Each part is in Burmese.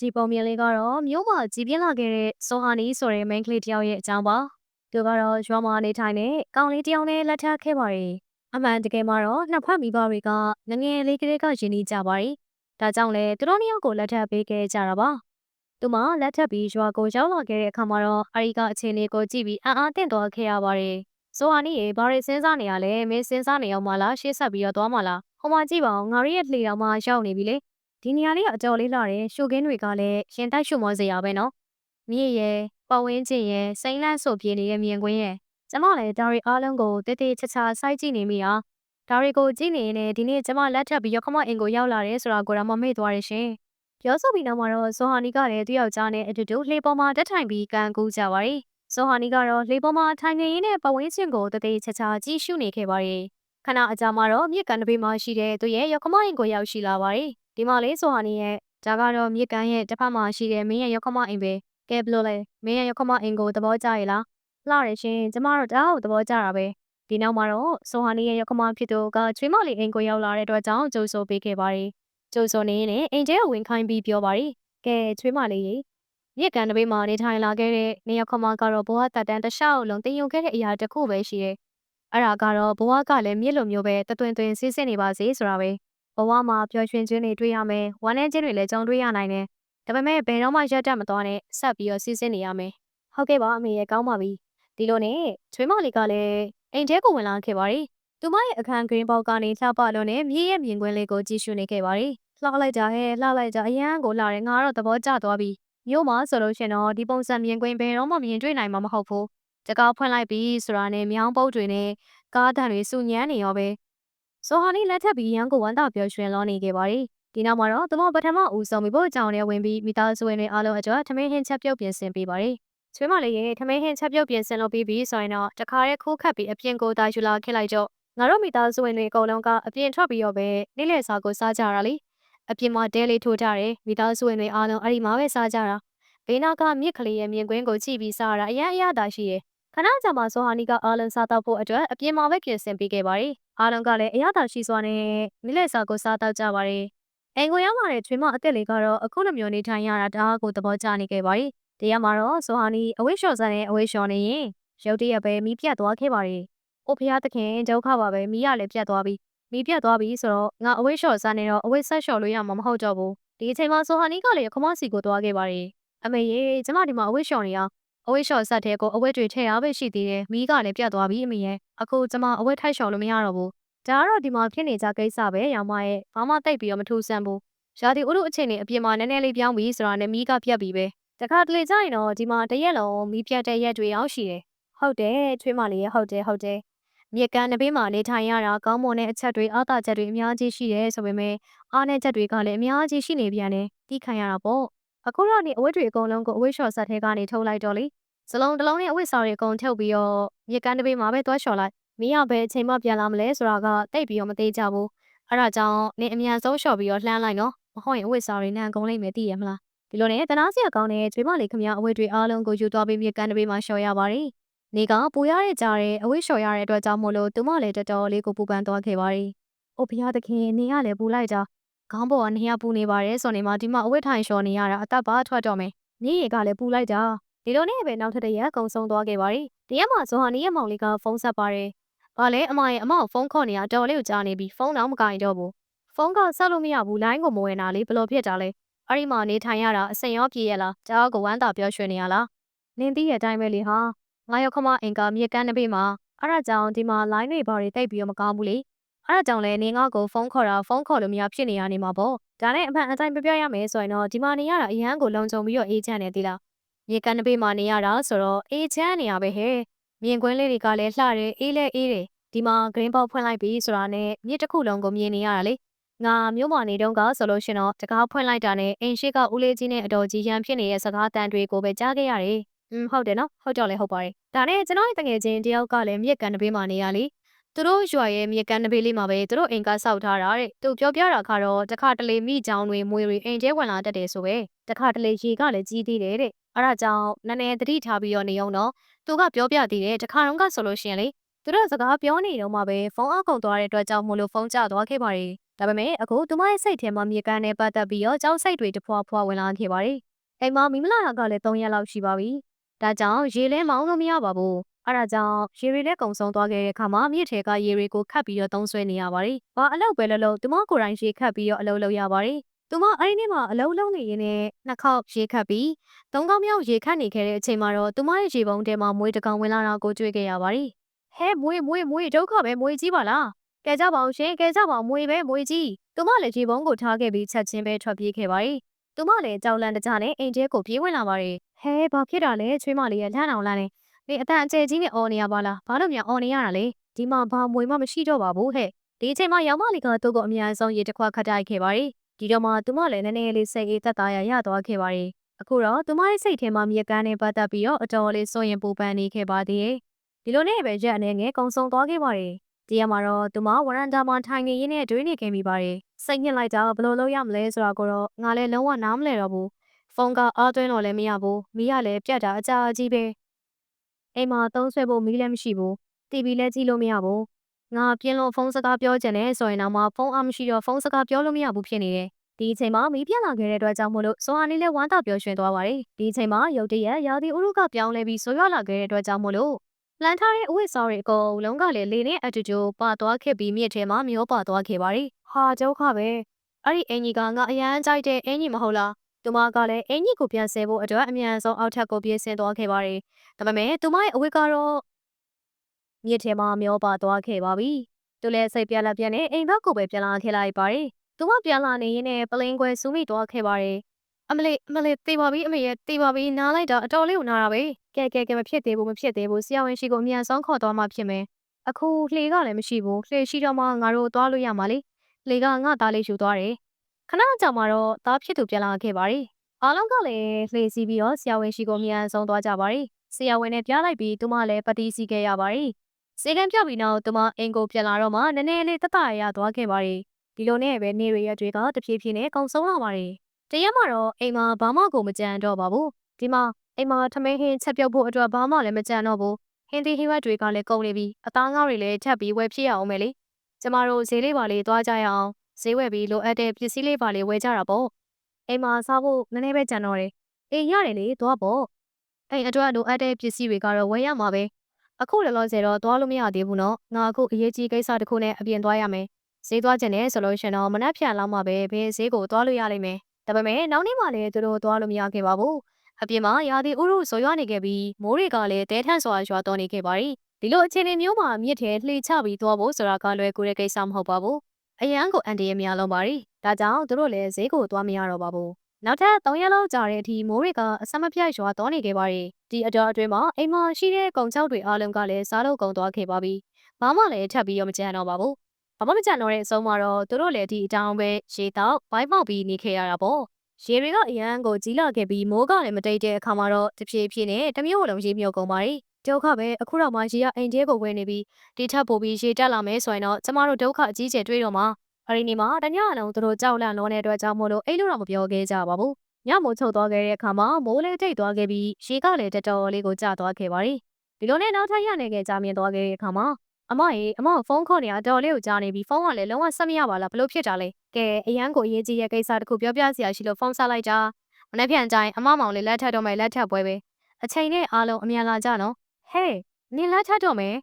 ဒီပုံမြင်လေးကတော့မြို့မှာကြီးပြင်းလာခဲ့တဲ့ဆိုဟာနီဆိုတဲ့ main ကလေးတစ်ယောက်ရဲ့အကြောင်းပါသူကတော့ရွာမှာနေထိုင်တဲ့ကောင်လေးတစ်ယောက်နဲ့လက်ထပ်ခဲ့ပါတယ်အမှန်တကယ်မှာတော့နှစ်ဖက်မိဘတွေကငငယ်လေးကလေးကယဉ်နေကြပါတယ်ဒါကြောင့်လေသူတို့နှစ်ယောက်ကိုလက်ထပ်ပေးခဲ့ကြတာပါသူမလက်ထပ်ပြီးရွာကိုရောက်လာခဲ့တဲ့အခါမှာတော့အရိကအခြေအနေကိုကြည့်ပြီးအံ့အားသင့်သွားခဲ့ရပါတယ်ဆိုဟာနီရေဘာတွေစဉ်းစားနေရလဲမင်းစဉ်းစားနေအောင်မလားရှေ့ဆက်ပြီးတော့သွားမလားဟိုမှာကြည့်ပါဦးငါရဲ့လှေတော်မှာရောက်နေပြီလေ ဒီနေရာလေးကအတော်လေးလာတယ်ရှိုကင်းတွေကလည်းရင်တိုက်ရှုမောစရာပဲနော်မြည့်ရဲ့ပတ်ဝန်းကျင်ရဲ့စိမ့်လန့်ဆိုပြေနေတဲ့မြင်ကွင်းရဲ့ကျမလည်းဒါရီအားလုံးကိုတေးသေးချာချာစိုက်ကြည့်နေမိတာဒါရီကိုကြည့်နေရင်လည်းဒီနေ့ကျမလက်ထပ်ပြီးရခမအင်ကိုရောက်လာတယ်ဆိုတာကိုတော့မမေ့သွားရရှင်ပြောဆိုပြီးနောက်မှာတော့ဇော်ဟာနီကလည်းသူ့ယောက်ျားနဲ့အတူတူလှေပေါ်မှာတက်ထိုင်ပြီးကန်ကူးကြပါရီဇော်ဟာနီကတော့လှေပေါ်မှာထိုင်နေရင်းနဲ့ပတ်ဝန်းကျင်ကိုတေးသေးချာချာကြည့်ရှုနေခဲ့ပါရီ ခဏအကြာမှာတော့မြစ်ကန်တပေမှာရှိတဲ့သူရဲ့ရခမအင်ကိုရောက်ရှိလာပါရီဒီမှာလေးဆိုဟာနေရဲ့ဒါကတော့မြစ်ကန်ရဲ့တစ်ဖက်မှာရှိတဲ့မင်းရဲ့ရောက်ခမအိမ်ပဲကဲဘလို့လဲမင်းရဲ့ရောက်ခမအိမ်ကိုသဘောကျရဲ့လားလှရရှင်ကျမတို့တအားကိုသဘောကျတာပဲဒီနောက်မှာတော့ဆိုဟာနေရဲ့ရောက်ခမဖြစ်သူကချွေးမလေးအိမ်ကိုရောက်လာတဲ့အတွက်ကြောင့်ကြိုးဆိုပေးခဲ့ပါတယ်ကြိုးဆိုနေနဲ့အိမ်ကျဲကိုဝင်ခိုင်းပြီးပြောပါတယ်ကဲချွေးမလေးရေမြစ်ကန်တပေးမှာနေထိုင်လာခဲ့တဲ့နေရောက်ခမကတော့ဘဝတက်တန်းတစ်လျှောက်လုံးတင်ယူခဲ့တဲ့အရာတစ်ခုပဲရှိတယ် အဲ့ဒါကတော့ဘဝကလည်းမြစ်လိုမျိုးပဲတတွင်တွင်ဆေးဆင်းနေပါစေဆိုတာပဲဘဝမှာပျော်ရွှင်ခြင်းတွေတွေ့ရမယ်ဝမ်းနည်းခြင်းတွေလည်းကြုံတွေ့ရနိုင်တယ်ဒါပေမဲ့ဘယ်တော့မှရက်တက်မသွားနဲ့ဆက်ပြီးတော့စီးဆင်းနေရမယ်ဟုတ်ကဲ့ပါအမေရဲ့ကောင်းပါပြီဒီလိုနဲ့ချွေးမလေးကလည်းအိမ်ထဲကိုဝင်လာခဲ့ပါရီသူမရဲ့အခန်း green box ကနေလှပလို့နဲ့မြေရဲ့မြင်ကွင်းလေးကိုကြည့်ရှုနေခဲ့ပါရီလှလိုက်ကြဟဲ့လှလိုက်ကြအရန်ကိုလှတယ်ငါတော့သဘောကျသွားပြီမြို့မှာဆိုလို့ရှင်တော့ဒီပုံစံမြင်ကွင်းဘယ်တော့မှမြင်တွေ့နိုင်မှာမဟုတ်ဘူး တကောက်ဖွင့်လိုက်ပြီးဆိုတာနဲ့မြောင်းပုတ်တွေနဲ့ကားတန်တွေစူညမ်းနေရောပဲဆိုဟာနီလက်ထပ်ပြီးရန်ကိုဝမ်းသာပျော်ရွှင်လောနေခဲ့ပါရီဒီနောက်မှာတော့သူမပထမဦးဆုံးပြီးဖို့အကြောင်းနဲ့ဝင်ပြီးမိသားစုဝင်တွေအားလုံးအတွက်ထမင်းဟင်းချက်ပြုတ်ပြင်ဆင်ပေးပါရီချွေးမလေးရဲ့ထမင်းဟင်းချက်ပြုတ်ပြင်ဆင်လုပ်ပြီးပြီးဆိုရင်တော့တခါရဲခိုးခတ်ပြီးအပြင်ကိုတာယူလာခစ်လိုက်တော့ငါတို့မိသားစုဝင်တွေအကုန်လုံးကအပြင်ထွက်ပြီးတော့ပဲနေ့လည်စာကိုစားကြတာလေအပြင်မှာတဲလေးထိုးကြတယ်မိသားစုဝင်တွေအားလုံးအဲ့ဒီမှာပဲစားကြတာဘေးနာကမြစ်ကလေးရဲ့မြင်ကွင်းကိုကြည့်ပြီးစားရတာအရန်အရသာရှိတယ် ခဏကြာမှဆိုဟာနီကအာလန်စားတော့ဖို့အတွက်အပြင်မှာပဲပြင်ဆင်ပေးခဲ့ပါရီအားလုံးကလည်းအရသာရှိစွာနဲ့မိလက်စာကိုစားတော့ကြပါရီအိမ်ကိုရောက်လာတဲ့ချွေးမအသက်လေးကတော့အခုလိုမျိုးနေထိုင်ရတာတအားကိုသဘောကျနေခဲ့ပါရီတရားမှာတော့ဆိုဟာနီအဝိရှော်စံနဲ့အဝိရှော်နေရင်ရုတ်တရက်ပဲမီးပြတ်သွားခဲ့ပါရီအိုဖျားသခင်ဒုက္ခပါပဲမီးရလည်းပြတ်သွားပြီမီးပြတ်သွားပြီဆိုတော့ငါအဝိရှော်စံနဲ့တော့အဝိဆက်လျှော်လို့ရမှာမဟုတ်တော့ဘူးဒီအချိန်မှာဆိုဟာနီကလည်းခမစီကိုသွားခဲ့ပါရီအမေရေကျမဒီမှာအဝိရှော်နေအောင် အဝိရှော်ဆက်တဲ့ကိုအဝိတွေထည့်ရပဲရှိသေးတယ်မိကလည်းပြတ်သွားပြီအမေရဲ့အခုကျမအဝိထိုက်လျှော်လို့မရတော့ဘူးဒါကတော့ဒီမှာဖြစ်နေကြကိစ္စပဲရောင်မရဲ့ဘာမှတိတ်ပြီးတော့မထူးဆန်းဘူးရာသီဥတုအချိန်နဲ့အပြင်မှာနည်းနည်းလေးပြောင်းပြီးဆိုတာနဲ့မိကပြတ်ပြီပဲတခါတလေကျရင်တော့ဒီမှာတရက်လုံးမိပြတ်တဲ့ရက်တွေရောက်ရှိတယ်ဟုတ်တယ်ချွေးမလေးရဲ့ဟုတ်တယ်ဟုတ်တယ်မြက်ကန်းတစ်ပေးမှာနေထိုင်ရတာကောင်းမွန်တဲ့အချက်တွေအားသာချက်တွေအများကြီးရှိတယ်ဆိုပေမဲ့အားနည်းချက်တွေကလည်းအများကြီးရှိနေပြန်တယ်တီးခံရတာပေါ့ အခုတော့နေအဝတ်တွေအကုန်လုံးကိုအဝတ်လျှော်ဆက်ထဲကနေထုတ်လိုက်တော့လေစလုံးတစ်လုံးနဲ့အဝတ်စာတွေအကုန်ထုတ်ပြီးတော့မြက်ကန်းတစ်ပေးမှာပဲတွားလျှော်လိုက်မင်းကဘယ်အချိန်မှပြန်လာမလဲဆိုတာကတိတ်ပြီးတော့မသေးကြဘူးအဲ့ဒါကြောင့်နေအမြန်ဆုံးလျှော်ပြီးတော့လှမ်းလိုက်နော်မဟုတ်ရင်အဝတ်စာတွေနန်ကုန်လိမ့်မယ်သိရမလားဒီလိုနဲ့တနာစရာကောင်းတဲ့ကျွေးမလေးခမရအဝတ်တွေအားလုံးကိုယူသွားပြီးမြက်ကန်းတစ်ပေးမှာလျှော်ရပါတယ်နေကပူရတဲ့ကြားတဲ့အဝိရှော်ရတဲ့အတွက်ကြောင့်မို့လို့သူမလည်းတော်တော်လေးကိုပူပန်သွားခဲ့ပါရီ။အိုဘုရားသခင်နေရလည်းပူလိုက်ကြ။ ခေါင်းပေါ်ကနေရပူနေပါတယ်ဆိုနေမှဒီမှာအဝိထိုင်လျှော်နေရတာအသက်ပါထွက်တော့မယ်။နေရီကလည်းပူလိုက်ကြ။ဒီလိုနဲ့ပဲနောက်ထပ်တရက်ကုံဆုံးသွားခဲ့ပါရီ။တရက်မှဇွန်ဟာနေရဲ့မောင်လေးကဖုန်းဆက်ပါတယ်။ဘာလဲအမရဲ့အမောက်ဖုန်းခေါ်နေတာတော်လေးကိုကြားနေပြီးဖုန်းတော့မကင်တော့ဘူး။ဖုန်းကဆက်လို့မရဘူးလိုင်းကိုမဝင်တာလေဘလို့ဖြစ်တာလဲ။အဲ့ဒီမှာနေထိုင်ရတာအစင်ရောပြေးရလား။ကြားကိုဝမ်းသာပြောရွှင်နေရလား။နင်းသိရဲ့အတိုင်းပဲလေဟာ။ငါရောက်ခမအင်ကာမြေကန်းတစ်ပေမှာအဲ့ဒါကြောင့်ဒီမှာ line တွေဘာတွေတိတ်ပြီးတော့မကောင်းဘူးလေ အဲ့ဒါကြောင့်လဲနေငါ့ကိုဖုန်းခေါ်တာဖုန်းခေါ်လို့မရဖြစ်နေရနေမှာပေါ့ဒါနဲ့အမှန်အတိုင်းပြပြရမယ်ဆိုရင်တော့ဒီမှာနေရတာအရန်ကိုလုံခြုံပြီးတော့အေးချမ်းနေသေးလားမြေကန်းတစ်ပေမှာနေရတာဆိုတော့အေးချမ်းနေရပဲဟဲ့မြင်ကွင်းလေးတွေကလည်းလှတယ်အေးလဲအေးတယ်ဒီမှာ green box ဖွင့်လိုက်ပြီဆိုတာနဲ့မြစ်တစ်ခုလုံးကိုမြင်နေရတာလေငါမျိုးမနေတုန်းကဆိုလို့ရှင်တော့တကားဖွင့်လိုက်တာနဲ့အင်ရှိကဦးလေးကြီးနဲ့အတော်ကြီးရန်ဖြစ်နေတဲ့စကားတန်တွေကိုပဲကြားခဲ့ရတယ်อืมဟုတ်တယ်နော်ဟုတ်တော့လဲဟုတ်ပါတယ်ဒါနဲ့ကျွန်တော်ရဲ့တငယ်ချင်းတယောက်ကလည်းမြက်ကန်တပေးမှာနေရလေ သူတို့ရွာရဲ့မြက်ကန်တပေးလေးမှာပဲသူတို့အိမ်ကစောက်ထားတာတဲ့သူပြောပြတာကတော့တခါတလေမိချောင်းတွေမွေတွေအိမ်ကျဲဝင်လာတတ်တယ်ဆိုပဲတခါတလေရေကလည်းကြီးသေးတယ်တဲ့အဲ့ဒါကြောင့်နည်းနည်းသတိထားပြီးတော့နေအောင်တော့သူကပြောပြသေးတယ်တခါတော့ကဆိုလို့ရှိရင်လေသူတို့စကားပြောနေတော့မှပဲဖုန်းအကုံသွားတဲ့အတွက်ကြောင့်မို့လို့ဖုန်းကျသွားခဲ့ပါတယ်ဒါပေမဲ့အခုသူမရဲ့စိတ်ထဲမှာမြေကမ်းနဲ့ပတ်သက်ပြီးတော့ကြောက်စိတ်တွေတဖွာဖွာဝင်လာခဲ့ပါတယ်။အိမ်မှာမိမလာတာကလည်း3ရက်လောက်ရှိပါပြီ။ဒါကြောင့်ရေလဲမောင်းလို့မရပါဘူး။ အဲဒါကြောင့်ရေတွေလည်းကုံဆုံးသွားခဲ့တဲ့အခါမှာမြစ်ထဲကရေတွေကိုခတ်ပြီးတော့သုံးဆွဲနေရပါတယ်။ဘာအလုပ်ပဲလုပ်လို့သူမကိုယ်တိုင်ရေခတ်ပြီးတော့အလုပ်လုပ်ရပါတယ်။သူမအဲ့ဒီနေ့မှာအလုပ်လုပ်နေရင်းနဲ့နှစ်ခေါက်ရေခတ်ပြီးသုံးခေါက်မြောက်ရေခတ်နေခဲ့တဲ့အချိန်မှာတော့သူမရဲ့ရေပုံထဲမှာမွေးတကောင်ဝင်လာတာကိုတွေ့ခဲ့ရပါတယ်။ဟဲမွေးမွေးမွေးဒုက္ခပဲမွေးကြီးပါလား။ကဲကြပါအောင်ရှင်ကဲကြပါအောင်မွေးပဲမွေးကြီးသူမလည်းရေပုံကိုထားခဲ့ပြီးချက်ချင်းပဲထွက်ပြေးခဲ့ပါတယ်။သူမလည်းကြောက်လန့်တကြနဲ့အိမ်ထဲကိုပြေးဝင်လာပါတယ်။ဟဲဘာဖြစ်တာလဲချွေးမလေးရဲ့လှမ်းအောင်လှမ်းနေ။ နေအတန်အကျယ်ကြီးနဲ့အော်နေရပါလား။ဘာလို့မြန်အော်နေရတာလဲ။ဒီမှာဘာမွေမှမရှိတော့ပါဘူးဟဲ့။ဒီအချိန်မှာရောင်မလေးကသူ့ကိုအများဆုံးရေတစ်ခွက်ခတ်တိုက်ခဲ့ပါတယ်။ဒီတော့မှသူမလည်းနည်းနည်းလေးစိတ်အေးသက်သာရရသွားခဲ့ပါတယ်။အခုတော့သူမရဲ့စိတ်ထဲမှာမြေကမ်းနဲ့ပတ်သက်ပြီးတော့အတော်လေးစိုးရင်ပူပန်နေခဲ့ပါသေးတယ်။ဒီလိုနဲ့ပဲရက်အနေငယ်ကုံဆုံးသွားခဲ့ပါတယ်။ဒီရမှာတော့သူမဝရန်တာမှာထိုင်နေရင်းနဲ့တွေးနေခဲ့မိပါတယ်။စိတ်ညစ်လိုက်တာဘယ်လိုလုပ်ရမလဲဆိုတာကိုတော့ငါလည်းလုံးဝနားမလည်တော့ဘူး။ဖုန်းကအားသွင်းတော့လည်းမရဘူး။မီးကလည်းပြတ်တာအကြာကြီးပဲ။ အိမ်မှာသုံးဆွဲဖို့မီးလည်းမရှိဘူး။ TV လည်းကြည့်လို့မရဘူး။ငါပြင်းလို့ဖုန်းစကားပြောချင်တယ်ဆိုရင်တော့မှဖုန်းအားမရှိတော့ဖုန်းစကားပြောလို့မရဘူးဖြစ်နေတယ်။ဒီအချိန်မှာမီးပြတ်လာခဲ့တဲ့အတွက်ကြောင့်မို့လို့စောဟာနေလည်းဝမ်းသာပျော်ရွှင်သွားပါတယ်။ဒီအချိန်မှာရုတ်တရက်ရာသီဥတုကပြောင်းလဲပြီးဆိုးရွားလာခဲ့တဲ့အတွက်ကြောင့်မို့လို့လန်ထားတဲ့အဝတ်စားတွေအကုန်လုံးကလည်းလေနဲ့အတူတူပါသွားခဲ့ပြီးမြစ်ထဲမှာမျောပါသွားခဲ့ပါတယ်။ဟာဒုက္ခပဲ။အဲ့ဒီအင်ကြီးကငါအရန်ကြိုက်တဲ့အင်ကြီးမဟုတ်လား။ သူမကလည်းအင်ကြီးကိုပြန်ဆဲဖို့အတွက်အမြန်ဆုံးအောက်ထပ်ကိုပြေးဆင်းသွားခဲ့ပါတယ်။ဒါပေမဲ့သူမရဲ့အဝတ်ကတော့မြစ်ထဲမှာမျောပါသွားခဲ့ပါပြီ။သူလည်းစိတ်ပြလက်ပြက်နဲ့အိမ်ဘက်ကိုပဲပြန်လာခဲ့လိုက်ပါတယ်။သူမပြန်လာနေရင်းနဲ့ပလင်းခွဲစူးမိသွားခဲ့ပါတယ်။အမလေးအမလေးတေးပါပြီအမေရဲ့တေးပါပြီနားလိုက်တာအတော်လေးကိုနားတာပဲကဲကဲကဲမဖြစ်သေးဘူးမဖြစ်သေးဘူးဆရာဝန်ရှိကိုအမြန်ဆုံးခေါ်သွားမှဖြစ်မယ်အခုလှေကလည်းမရှိဘူးလှေရှိတော့မှငါတို့သွားလို့ရမှာလေလှေကငါသားလေးယူသွားတယ် ခဏကြာမှတော့သားဖြစ်သူပြန်လာခဲ့ပါတယ်အားလုံးကလည်းလှေစီးပြီးတော့ဆရာဝန်ရှိကိုအမြန်ဆုံးသွားကြပါတယ်ဆရာဝန်နဲ့ပြလိုက်ပြီးသူမလည်းပတိစီခဲ့ရပါတယ်စေကံပြပြီးနောက်သူမအင်ကိုပြန်လာတော့မှနည်းနည်းလေးတတရရသွားခဲ့ပါတယ်ဒီလိုနဲ့ပဲနေရရက်တွေကတဖြည်းဖြည်းနဲ့ကုံဆုံးလာပါတယ်တရက်မှတော့အိမ်မှာဘာမှကိုမကြံတော့ပါဘူးဒီမှာအိမ်မှာထမင်းဟင်းချက်ပြုတ်ဖို့အတွက်ဘာမှလည်းမကြံတော့ဘူးဟင်းသီးဟင်းဝက်တွေကလည်းကုန်နေပြီအသားငါးတွေလည်းထပ်ပြီးဝယ်ဖြစ်ရအောင်မယ်လေကျမတို့ဈေးလေးပါလေးသွားကြရအောင် ဈေးဝယ်ပြီးလိုအပ်တဲ့ပစ္စည်းလေးပါလေးဝယ်ကြတာပေါ့အိမ်မှာစားဖို့နည်းနည်းပဲကြံတော့တယ်အေးရတယ်လေသွားပေါ့အိမ်အတွက်လိုအပ်တဲ့ပစ္စည်းတွေကတော့ဝယ်ရမှာပဲအခုလောလောဆယ်တော့သွားလို့မရသေးဘူးနော်ငါအခုအရေးကြီးကိစ္စတစ်ခုနဲ့အပြင်သွားရမယ်ဈေးသွားကျင်တယ်ဆိုလို့ရှင်တော့မနှက်ဖြန်လောက်မှပဲဘယ်ဈေးကိုသွားလို့ရလိမ့်မယ်ဒါပေမဲ့နောက်နေ့မှလည်းသူတို့သွားလို့မရခဲ့ပါဘူးအပြင်မှာရာသီဥတုဆိုရွာနေခဲ့ပြီးမိုးတွေကလည်းတဲထန့်စွာရွာတော်နေခဲ့ပါရီဒီလိုအခြေအနေမျိုးမှာမြစ်ထဲလှေချပြီးသွားဖို့ဆိုတာကလွယ်ကူတဲ့ကိစ္စမဟုတ်ပါဘူး အရန်ကိုအန်တီရများလုံးပါရီဒါကြောင့်သူတို့လည်းဈေးကိုသွားမရတော့ပါဘူးနောက်ထပ်၃ရက်လောက်ကြာတဲ့အထိမိုးတွေကအဆက်မပြတ်ရွာတော်နေခဲ့ပါရီဒီအတော်အတွင်းမှာအိမ်မှာရှိတဲ့ကုံချောက်တွေအားလုံးကလည်းစားလို့ကုန်သွားခဲ့ပါပြီဘာမှလည်းထပ်ပြီးတော့မကြံတော့ပါဘူးဘာမှမကြံတော့တဲ့အဆုံးမှာတော့သူတို့လည်းဒီအတောင်ပဲရေတောက်ဘိုင်းပေါက်ပြီးနေခဲ့ရတာပေါ့ရေတွေကအရန်ကိုကြီးလာခဲ့ပြီးမိုးကလည်းမတိတ်တဲ့အခါမှာတော့တဖြည်းဖြည်းနဲ့တမျိုးလုံးရေမြုပ်ကုန်ပါရီ ဒုက္ခပဲအခုတော့မှရေကအိမ်ထဲကိုဝင်နေပြီးဒီထပ်ပို့ပြီးရေတက်လာမယ်ဆိုရင်တော့ကျမတို့ဒုက္ခအကြီးကျယ်တွေ့တော့မှာအဲဒီနေ့မှာတညလုံးသူတို့ကြောက်လန့်လွန်တဲ့အတွက်ကြောင့်မို့လို့အိတ်လို့တော့မပြောခဲ့ကြပါဘူးညမိုးချုပ်သွားခဲ့တဲ့အခါမှာမိုးလေးတိတ်သွားခဲ့ပြီးရေကလည်းတတော်လေးကိုကျသွားခဲ့ပါရီဒီလိုနဲ့နောက်ထပ်ရနေခဲ့ကြမြင်သွားခဲ့တဲ့အခါမှာအမရေအမဖုန်းခေါ်နေတာတော်လေးကိုကြားနေပြီးဖုန်းကလည်းလုံးဝဆက်မရပါလားဘလို့ဖြစ်တာလဲကဲအရန်ကိုအရေးကြီးရဲ့ကိစ္စတခုပြောပြစရာရှိလို့ဖုန်းဆက်လိုက်တာမနေ့ပြန်ကြိုင်အမမောင်လေးလက်ထပ်တော့မယ်လက်ထပ်ပွဲပဲအချိန်နဲ့အားလုံးအမြန်လာကြနော် ဟဲ့နင်လက်ထပ်တော့မယ်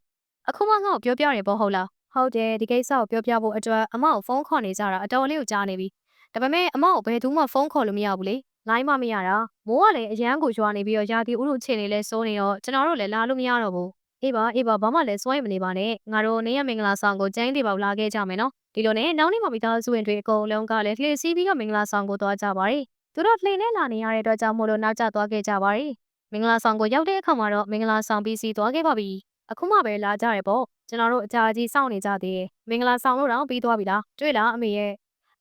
အခုမှငါ့ကိုပြောပြရပေါ့ဟုတ်လားဟုတ်တယ်ဒီကိစ္စကိုပြောပြဖို့အတွက်အမကိုဖုန်းခေါ်နေကြတာအတော်လေးကိုကြားနေပြီဒါပေမဲ့အမကိုဘယ်သူမှဖုန်းခေါ်လို့မရဘူးလေလိုင်းမမရတာမိုးကလည်းအရန်ကိုရွာနေပြီးတော့ရာသီဥတုအခြေအနေလဲစိုးနေတော့ကျွန်တော်တို့လည်းလာလို့မရတော့ဘူးအေးပါအေးပါဘာမှလည်းစွန့်ရမနေပါနဲ့ငါတို့နေရမင်္ဂလာဆောင်ကိုကျင်းတေပေါလာခဲ့ကြမယ်နော်ဒီလိုနဲ့နောက်နေ့မှမိသားစုဝင်တွေအကုန်လုံးကလည်းလှည့်စီးပြီးတော့မင်္ဂလာဆောင်ကိုသွားကြပါရီသူတို့လှည့်နဲ့လာနေရတဲ့အတွက်ကြောင့်မို့လို့နောက်ကျသွားခဲ့ကြပါရီ မင်္ဂလာဆောင်ကိုရောက်တဲ့အခါမှာတော့မင်္ဂလာဆောင်ပြီးစီးသွားခဲ့ပါပြီအခုမှပဲလာကြရပေါ့ကျွန်တော်တို့အကြာကြီးစောင့်နေကြသေးတယ်မင်္ဂလာဆောင်လို့တော့ပြီးသွားပြီလားတွေ့လားအမေရဲ့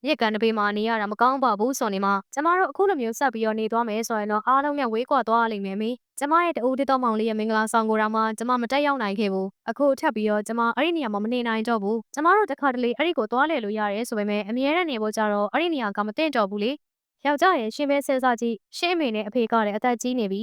မြစ်ကန်တပေးမှာနေရတာမကောင်းပါဘူးဆိုနေမှာကျမတို့အခုလိုမျိုးဆက်ပြီးတော့နေသွားမယ်ဆိုရင်တော့အားလုံးနဲ့ဝေးကွာသွားလိမ့်မယ်မေကျမရဲ့တူတစ်တော်မောင်လေးရဲ့မင်္ဂလာဆောင်ကိုတော့မှကျမမတက်ရောက်နိုင်ခဲ့ဘူးအခုထပ်ပြီးတော့ကျမအဲ့ဒီနေရာမှာမနေနိုင်တော့ဘူးကျမတို့တစ်ခါတလေအဲ့ဒီကိုသွားလဲလို့ရတယ်ဆိုပေမဲ့အမြဲတမ်းနေဖို့ကြတော့အဲ့ဒီနေရာကမသိတော့ဘူးလေယောက်ျားရဲ့ရှင်ပဲစဉ်းစားကြည့်ရှင်းအမေနဲ့အဖေကလည်းအသက်ကြီးနေပြီ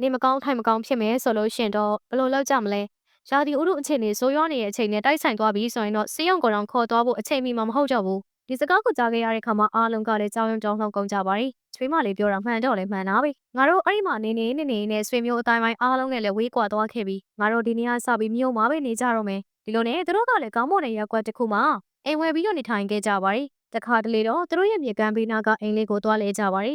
နေမကောင်းထိုင်မကောင်းဖြစ်မယ်ဆိုလို့ရှင်တော့ဘယ်လိုလုပ်ကြမလဲရာသီဥတုအခြေအနေဆိုးရွားနေတဲ့အချိန်နဲ့တိုက်ဆိုင်သွားပြီဆိုရင်တော့စေးရုံကောင်ခေါ်သွားဖို့အချိန်မီမှာမဟုတ်တော့ဘူးဒီစကားကိုကြားခဲ့ရတဲ့ခါမှာအားလုံးကလည်းကြောင်ရုံကြောင်လှောင်ကုန်ကြပါရီချွေးမလေးပြောတာမှန်တော့လည်းမှန်တာပဲငါတို့အဲ့ဒီမှာနေနေနေနေနဲ့ဆွေမျိုးအတိုင်းပိုင်းအားလုံးနဲ့လည်းဝေးကွာသွားခဲ့ပြီငါတို့ဒီနေ့ကစပြီးမြို့မှာပဲနေကြတော့မယ်ဒီလိုနဲ့သူတို့ကလည်းကောင်းမွန်တဲ့ရက်ကွက်တစ်ခုမှာအိမ်ဝယ်ပြီးတော့နေထိုင်ခဲ့ကြပါရီတခါတလေတော့သူတို့ရဲ့မြေကမ်းဘေးနားကအိမ်လေးကိုသွားလဲကြပါရီ